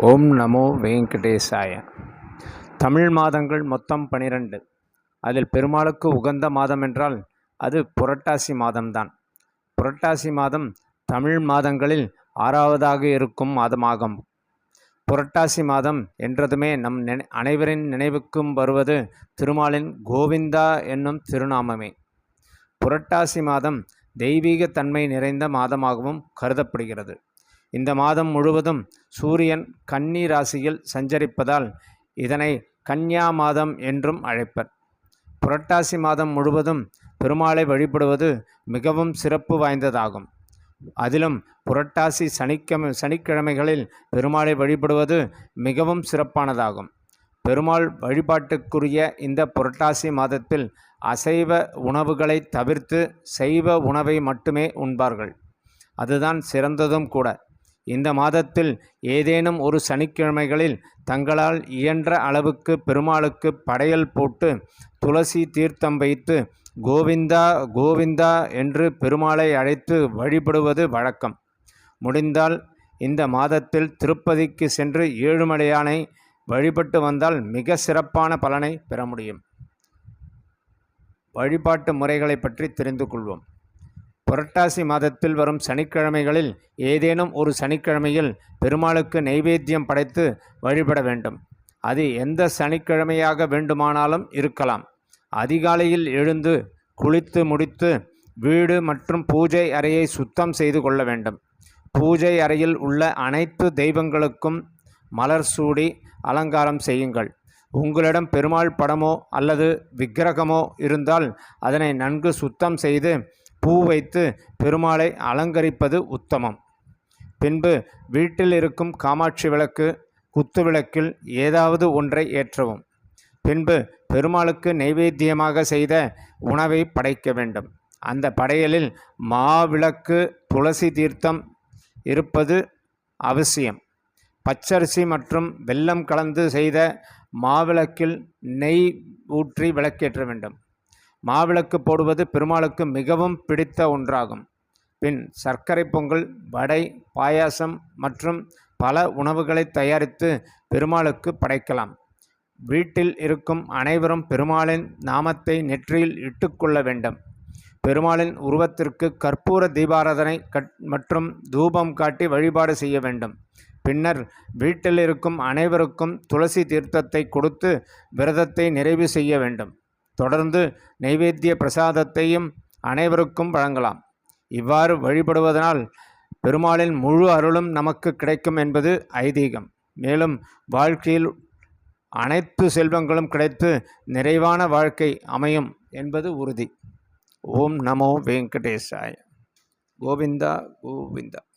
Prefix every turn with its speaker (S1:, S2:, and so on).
S1: ஓம் நமோ வெங்கடேசாய. தமிழ் மாதங்கள் மொத்தம் பனிரெண்டு. அதில் பெருமாளுக்கு உகந்த மாதம் என்றால் அது புரட்டாசி மாதம்தான். புரட்டாசி மாதம் தமிழ் மாதங்களில் ஆறாவதாக இருக்கும் மாதமாகும். புரட்டாசி மாதம் என்றதுமே நம் நினை அனைவரின் நினைவுக்கும் வருவது திருமாலின் கோவிந்தா என்னும் திருநாமமே. புரட்டாசி மாதம் தெய்வீக தன்மை நிறைந்த மாதமாகவும் கருதப்படுகிறது. இந்த மாதம் முழுவதும் சூரியன் கன்னி ராசியில் சஞ்சரிப்பதால் இதனை கன்யா மாதம் என்றும் அழைப்பர். புரட்டாசி மாதம் முழுவதும் பெருமாளை வழிபடுவது மிகவும் சிறப்பு வாய்ந்ததாகும். அதிலும் புரட்டாசி சனிக்கிழமை சனிக்கிழமைகளில் பெருமாளை வழிபடுவது மிகவும் சிறப்பானதாகும். பெருமாள் வழிபாட்டுக்குரிய இந்த புரட்டாசி மாதத்தில் அசைவ உணவுகளை தவிர்த்து சைவ உணவை மட்டுமே உண்பார்கள். அதுதான் சிறந்ததும் கூட. இந்த மாதத்தில் ஏதேனும் ஒரு சனிக்கிழமைகளில் தங்களால் இயன்ற அளவுக்கு பெருமாளுக்கு படையல் போட்டு துளசி தீர்த்தம் வைத்து கோவிந்தா கோவிந்தா என்று பெருமாளை அழைத்து வழிபடுவது வழக்கம். முடிந்தால் இந்த மாதத்தில் திருப்பதிக்கு சென்று ஏழுமலையானை வழிபட்டு வந்தால் மிக சிறப்பான பலனை பெற முடியும். வழிபாட்டு முறைகளை பற்றி தெரிந்து கொள்வோம். புரட்டாசி மாதத்தில் வரும் சனிக்கிழமைகளில் ஏதேனும் ஒரு சனிக்கிழமையில் பெருமாளுக்கு நைவேத்தியம் படைத்து வழிபட வேண்டும். அது எந்த சனிக்கிழமையாக வேண்டுமானாலும் இருக்கலாம். அதிகாலையில் எழுந்து குளித்து முடித்து வீடு மற்றும் பூஜை அறையை சுத்தம் செய்து கொள்ள வேண்டும். பூஜை அறையில் உள்ள அனைத்து தெய்வங்களுக்கும் மலர் சூடி அலங்காரம் செய்யுங்கள். உங்களிடம் பெருமாள் படமோ அல்லது விக்கிரகமோ இருந்தால் அதனை நன்கு சுத்தம் செய்து பூ வைத்து பெருமாளை அலங்கரிப்பது உத்தமம். பின்பு வீட்டில் இருக்கும் காமாட்சி விளக்கு குத்து விளக்கில் ஏதாவது ஒன்றை ஏற்றவும். பின்பு பெருமாளுக்கு நைவேத்தியமாக செய்த உணவை படைக்க வேண்டும். அந்த படையலில் மாவிளக்கு துளசி தீர்த்தம் இருப்பது அவசியம். பச்சரிசி மற்றும் வெல்லம் கலந்து செய்த மாவிளக்கில் நெய் ஊற்றி விளக்கேற்ற வேண்டும். மாவிளக்கு போடுவது பெருமாளுக்கு மிகவும் பிடித்த ஒன்றாகும். பின் சர்க்கரை பொங்கல் வடை பாயாசம் மற்றும் பல உணவுகளை தயாரித்து பெருமாளுக்கு படைக்கலாம். வீட்டில் இருக்கும் அனைவரும் பெருமாளின் நாமத்தை நெற்றியில் இட்டுக்கொள்ள வேண்டும். பெருமாளின் உருவத்திற்கு கற்பூர தீபாராதனை கட் மற்றும் தூபம் காட்டி வழிபாடு செய்ய வேண்டும். பின்னர் வீட்டில் இருக்கும் அனைவருக்கும் துளசி தீர்த்தத்தை கொடுத்து விரதத்தை நிறைவு செய்ய வேண்டும். தொடர்ந்து நைவேத்திய பிரசாதத்தையும் அனைவருக்கும் வழங்கலாம். இவ்வாறு வழிபடுவதனால் பெருமாளின் முழு அருளும் நமக்கு கிடைக்கும் என்பது ஐதீகம். மேலும் வாழ்க்கையில் அனைத்து செல்வங்களும் கிடைத்து நிறைவான வாழ்க்கை அமையும் என்பது உறுதி. ஓம் நமோ வெங்கடேசாய. கோவிந்தா கோவிந்தா.